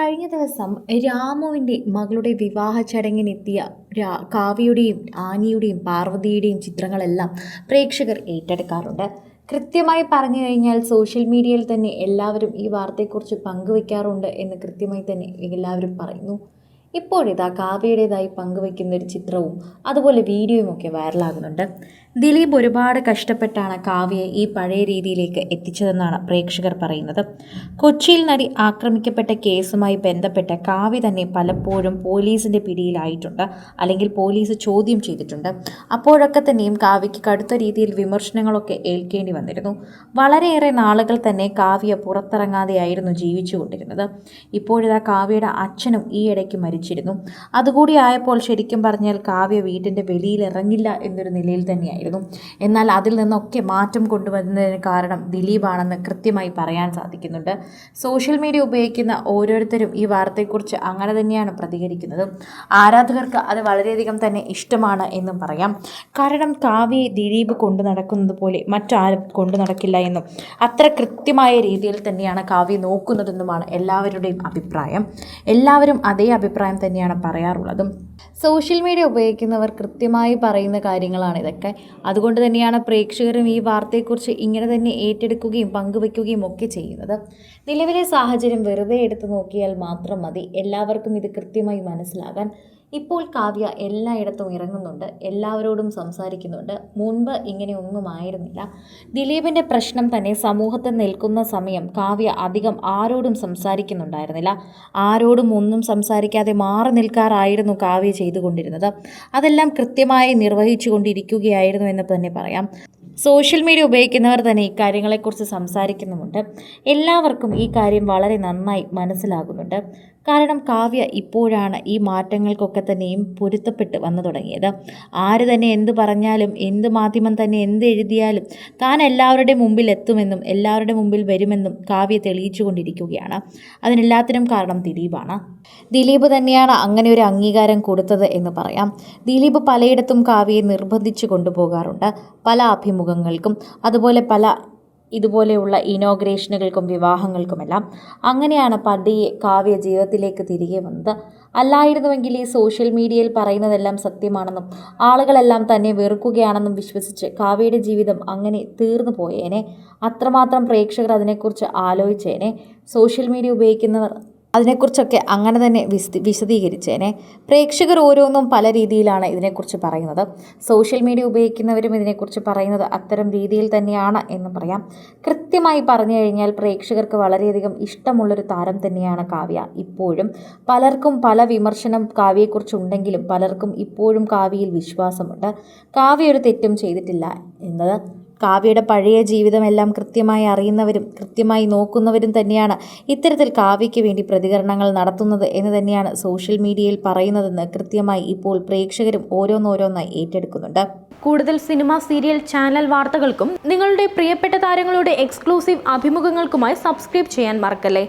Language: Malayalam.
കഴിഞ്ഞ ദിവസം രാമുവിന്റെ മകളുടെ വിവാഹ ചടങ്ങിനെത്തിയ രാ കാവ്യയുടെയും ആനിയുടെയും പാർവതിയുടെയും ചിത്രങ്ങളെല്ലാം പ്രേക്ഷകർ ഏറ്റെടുക്കാറുണ്ട്. കൃത്യമായി പറഞ്ഞു കഴിഞ്ഞാൽ സോഷ്യൽ മീഡിയയിൽ തന്നെ എല്ലാവരും ഈ വാർത്തയെക്കുറിച്ച് പങ്കുവയ്ക്കാറുണ്ട് എന്ന് കൃത്യമായി തന്നെ എല്ലാവരും പറയുന്നു. ഇപ്പോഴിതാ കാവ്യയുടേതായി പങ്കുവയ്ക്കുന്ന ഒരു ചിത്രവും അതുപോലെ വീഡിയോയും ഒക്കെ വൈറലാകുന്നുണ്ട്. ദിലീപ് ഒരുപാട് കഷ്ടപ്പെട്ടാണ് കാവ്യയെ ഈ പഴയ രീതിയിലേക്ക് എത്തിച്ചതെന്നാണ് പ്രേക്ഷകർ പറയുന്നത്. കൊച്ചിയിൽ നടി ആക്രമിക്കപ്പെട്ട കേസുമായി ബന്ധപ്പെട്ട് കാവ്യ തന്നെ പലപ്പോഴും പോലീസിന്റെ പിടിയിലായിട്ടുണ്ട്. അല്ലെങ്കിൽ പോലീസ് ചോദ്യം ചെയ്തിട്ടുണ്ട്. അപ്പോഴൊക്കെ തന്നെയും കാവ്യയ്ക്ക് കടുത്ത രീതിയിൽ വിമർശനങ്ങളൊക്കെ ഏൽക്കേണ്ടി വന്നിരുന്നു. വളരെയേറെ നാളുകൾ തന്നെ കാവ്യ പുറത്തിറങ്ങാതെയായിരുന്നു ജീവിച്ചുകൊണ്ടിരുന്നത്. ഇപ്പോഴിതാ കാവ്യയുടെ അച്ഛനും ഈ ഇടയ്ക്ക് മരിച്ചിരുന്നു. അതുകൂടി ആയപ്പോൾ ശരിക്കും പറഞ്ഞാൽ കാവ്യ വീട്ടിന്റെ വെളിയിൽ ഇറങ്ങില്ല എന്നൊരു നിലയിൽ തന്നെയായിരുന്നു. എന്നാൽ അതിൽ നിന്നൊക്കെ മാറ്റം കൊണ്ടുവന്നതിന് കാരണം ദിലീപാണെന്ന് കൃത്യമായി പറയാൻ സാധിക്കുന്നുണ്ട്. സോഷ്യൽ മീഡിയ ഉപയോഗിക്കുന്ന ഓരോരുത്തരും ഈ വാർത്തയെക്കുറിച്ച് അങ്ങനെ തന്നെയാണ് പ്രതികരിക്കുന്നത്. ആരാധകർക്ക് അത് വളരെയധികം തന്നെ ഇഷ്ടമാണ് എന്നും പറയാം. കാരണം കാവ്യയെ ദിലീപ് കൊണ്ടു നടക്കുന്നത് പോലെ മറ്റാരും കൊണ്ടു നടക്കില്ല എന്നും അത്ര കൃത്യമായ രീതിയിൽ തന്നെയാണ് കാവ്യ നോക്കുന്നതെന്നുമാണ് എല്ലാവരുടെയും അഭിപ്രായം. എല്ലാവരും അതേ അഭിപ്രായം തന്നെയാണ് പറയാറുള്ളതും. സോഷ്യൽ മീഡിയ ഉപയോഗിക്കുന്നവർ കൃത്യമായി പറയുന്ന കാര്യങ്ങളാണ് ഇതൊക്കെ. അതുകൊണ്ട് തന്നെയാണ് പ്രേക്ഷകരും ഈ വാർത്തയെക്കുറിച്ച് ഇങ്ങനെ തന്നെ ഏറ്റെടുക്കുകയും പങ്കുവയ്ക്കുകയും ഒക്കെ ചെയ്യുന്നത്. നിലവിലെ സാഹചര്യം വെറുതെ എടുത്തു നോക്കിയാൽ മാത്രം മതി. എല്ലാവർക്കും ഇത് കൃത്യമായി മനസ്സിലാകാൻ ഇപ്പോൾ കാവ്യ എല്ലായിടത്തും ഇറങ്ങുന്നുണ്ട് എല്ലാവരോടും സംസാരിക്കുന്നുണ്ട്. മുൻപ് ഇങ്ങനെ ഒന്നും ആയിരുന്നില്ല. ദിലീപിന്റെ പ്രശ്നം തന്നെ സമൂഹത്തിൽ നിൽക്കുന്ന സമയം കാവ്യ അധികം ആരോടും സംസാരിക്കുന്നുണ്ടായിരുന്നില്ല. ആരോടും ഒന്നും സംസാരിക്കാതെ മാറി നിൽക്കാറായിരുന്നു കാവ്യ ചെയ്തുകൊണ്ടിരുന്നത്. അതെല്ലാം കൃത്യമായി നിർവഹിച്ചുകൊണ്ടിരിക്കുകയായിരുന്നു എന്ന് തന്നെ പറയാം. സോഷ്യൽ മീഡിയ ഉപയോഗിക്കുന്നവർ തന്നെ ഈ കാര്യങ്ങളെക്കുറിച്ച് സംസാരിക്കുന്നുമുണ്ട്. എല്ലാവർക്കും ഈ കാര്യം വളരെ നന്നായി മനസ്സിലാകുന്നുണ്ട്. കാരണം കാവ്യ ഇപ്പോഴാണ് ഈ മാറ്റങ്ങൾക്കൊക്കെ തന്നെയും പൊരുത്തപ്പെട്ട് വന്നു തുടങ്ങിയത്. ആര് തന്നെ എന്ത് പറഞ്ഞാലും എന്ത് മാധ്യമം തന്നെ എന്ത് എഴുതിയാലും താൻ എല്ലാവരുടെ മുമ്പിൽ എത്തുമെന്നും എല്ലാവരുടെ മുമ്പിൽ വരുമെന്നും കാവ്യ തെളിയിച്ചു കൊണ്ടിരിക്കുകയാണ്. അതിനെല്ലാത്തിനും കാരണം ദിലീപാണ്. ദിലീപ് തന്നെയാണ് അങ്ങനെ ഒരു അംഗീകാരം കൊടുത്തത് എന്ന് പറയാം. ദിലീപ് പലയിടത്തും കാവ്യയെ നിർബന്ധിച്ചു കൊണ്ടുപോകാറുണ്ട്. പല അഭിമുഖങ്ങൾക്കും അതുപോലെ പല ഇതുപോലെയുള്ള ഇനോഗ്രേഷനുകൾക്കും വിവാഹങ്ങൾക്കുമെല്ലാം അങ്ങനെയാണ് പതിയെ കാവ്യ ജീവിതത്തിലേക്ക് തിരികെ വന്നത്. അല്ലായിരുന്നുവെങ്കിൽ ഈ സോഷ്യൽ മീഡിയയിൽ പറയുന്നതെല്ലാം സത്യമാണെന്നും ആളുകളെല്ലാം തന്നെ വെറുക്കുകയാണെന്നും വിശ്വസിച്ച് കാവ്യയുടെ ജീവിതം അങ്ങനെ തീർന്നു പോയേനെ. അത്രമാത്രം പ്രേക്ഷകർ അതിനെക്കുറിച്ച് ആലോചിച്ചേനെ. സോഷ്യൽ മീഡിയ ഉപയോഗിക്കുന്നവർ അതിനെക്കുറിച്ചൊക്കെ അങ്ങനെ തന്നെ വിശദ വിശദീകരിച്ചേനെ. പ്രേക്ഷകർ ഓരോന്നും പല രീതിയിലാണ് ഇതിനെക്കുറിച്ച് പറയുന്നത്. സോഷ്യൽ മീഡിയ ഉപയോഗിക്കുന്നവരും ഇതിനെക്കുറിച്ച് പറയുന്നത് അത്തരം രീതിയിൽ തന്നെയാണ് എന്ന് പറയാം. കൃത്യമായി പറഞ്ഞു കഴിഞ്ഞാൽ പ്രേക്ഷകർക്ക് വളരെയധികം ഇഷ്ടമുള്ളൊരു താരം തന്നെയാണ് കാവ്യ ഇപ്പോഴും. പലർക്കും പല വിമർശനം കാവ്യയെക്കുറിച്ചുണ്ടെങ്കിലും പലർക്കും ഇപ്പോഴും കാവ്യയിൽ വിശ്വാസമുണ്ട്. കാവ്യ ഒരു തെറ്റും ചെയ്തിട്ടില്ല എന്നത് കാവ്യയുടെ പഴയ ജീവിതമെല്ലാം കൃത്യമായി അറിയുന്നവരും കൃത്യമായി നോക്കുന്നവരും തന്നെയാണ് ഇത്തരത്തിൽ കാവ്യയ്ക്ക് വേണ്ടി പ്രതികരണങ്ങൾ നടത്തുന്നത് എന്ന് തന്നെയാണ് സോഷ്യൽ മീഡിയയിൽ പറയുന്നതെന്ന് കൃത്യമായി ഇപ്പോൾ പ്രേക്ഷകരും ഓരോന്നോരോന്നായി ഏറ്റെടുക്കുന്നുണ്ട്. കൂടുതൽ സിനിമ സീരിയൽ ചാനൽ വാർത്തകൾക്കും നിങ്ങളുടെ പ്രിയപ്പെട്ട താരങ്ങളുടെ എക്സ്ക്ലൂസീവ് അഭിമുഖങ്ങൾക്കുമായി സബ്സ്ക്രൈബ് ചെയ്യാൻ മറക്കല്ലേ?